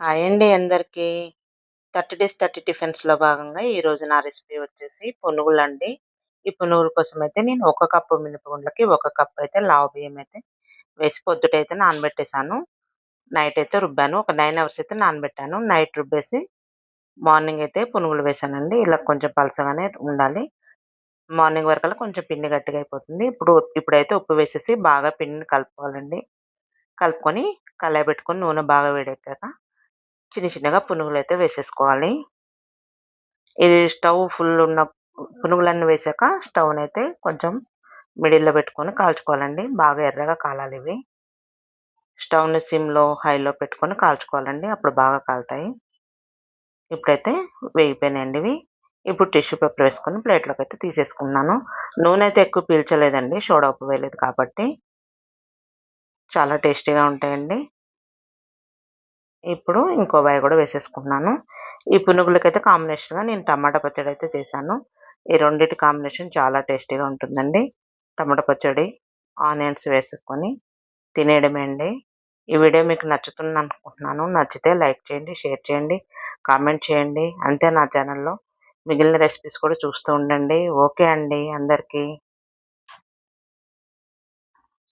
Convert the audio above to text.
Hi అండి అందరికీ. Thirty days thirty టిఫిన్స్లో భాగంగా ఈరోజు నా రెసిపీ వచ్చేసి పునుగులు అండి ఈ పునుగుల కోసం అయితే నేను ఒక కప్పు మినపగుండ్లకి ఒక కప్ అయితే లావు బియ్యం అయితే వేసి పొద్దుటైతే నానబెట్టేశాను. నైట్ అయితే రుబ్బాను. ఒక నైన్ అవర్స్ అయితే నానబెట్టాను. నైట్ రుబ్బేసి మార్నింగ్ అయితే పునుగులు వేసానండి ఇలా కొంచెం పలసగానే ఉండాలి. మార్నింగ్ వరకల్లా కొంచెం పిండి గట్టిగా అయిపోతుంది. ఇప్పుడు ఇప్పుడైతే ఉప్పు వేసేసి బాగా పిండిని కలుపుకోవాలండి. కలుపుకొని కళాయి పెట్టుకొని నూనె బాగా వేడెక్కాక చిన్న చిన్నగా పునుగులు అయితే వేసేసుకోవాలి. ఇది స్టవ్ ఫుల్ ఉన్న పునుగులన్నీ వేసాక స్టవ్ని అయితే కొంచెం మిడిల్లో పెట్టుకొని కాల్చుకోవాలండి. బాగా ఎర్రగా కాలాలి ఇవి. స్టవ్ని సిమ్లో హైలో పెట్టుకొని కాల్చుకోవాలండి. అప్పుడు బాగా కాలుతాయి. ఇప్పుడైతే వేగిపోయినాయండి ఇవి. ఇప్పుడు టిష్యూ పేపర్ వేసుకొని ప్లేట్లోకి అయితే తీసేసుకున్నాను. నూనె అయితే ఎక్కువ పీల్చలేదండి. సోడా ఉప్పు వేయలేదు కాబట్టి. చాలా టేస్టీగా ఉంటాయండి. ఇప్పుడు ఇంకో బాయ్ కూడా వేసేసుకున్నాను ఈ పునుగులకైతే కాంబినేషన్గా నేను టమాటా పచ్చడి అయితే చేశాను. ఈ రెండింటి కాంబినేషన్ చాలా టేస్టీగా ఉంటుందండి. టమాటా పచ్చడి ఆనియన్స్ వేసేసుకొని తినేయడమే అండి. ఈ వీడియో మీకు నచ్చుతుంది అనుకుంటున్నాను. నచ్చితే లైక్ చేయండి షేర్ చేయండి కామెంట్ చేయండి. అంతే నా ఛానల్లో మిగిలిన రెసిపీస్ కూడా చూస్తూ ఉండండి. ఓకే అండి అందరికీ.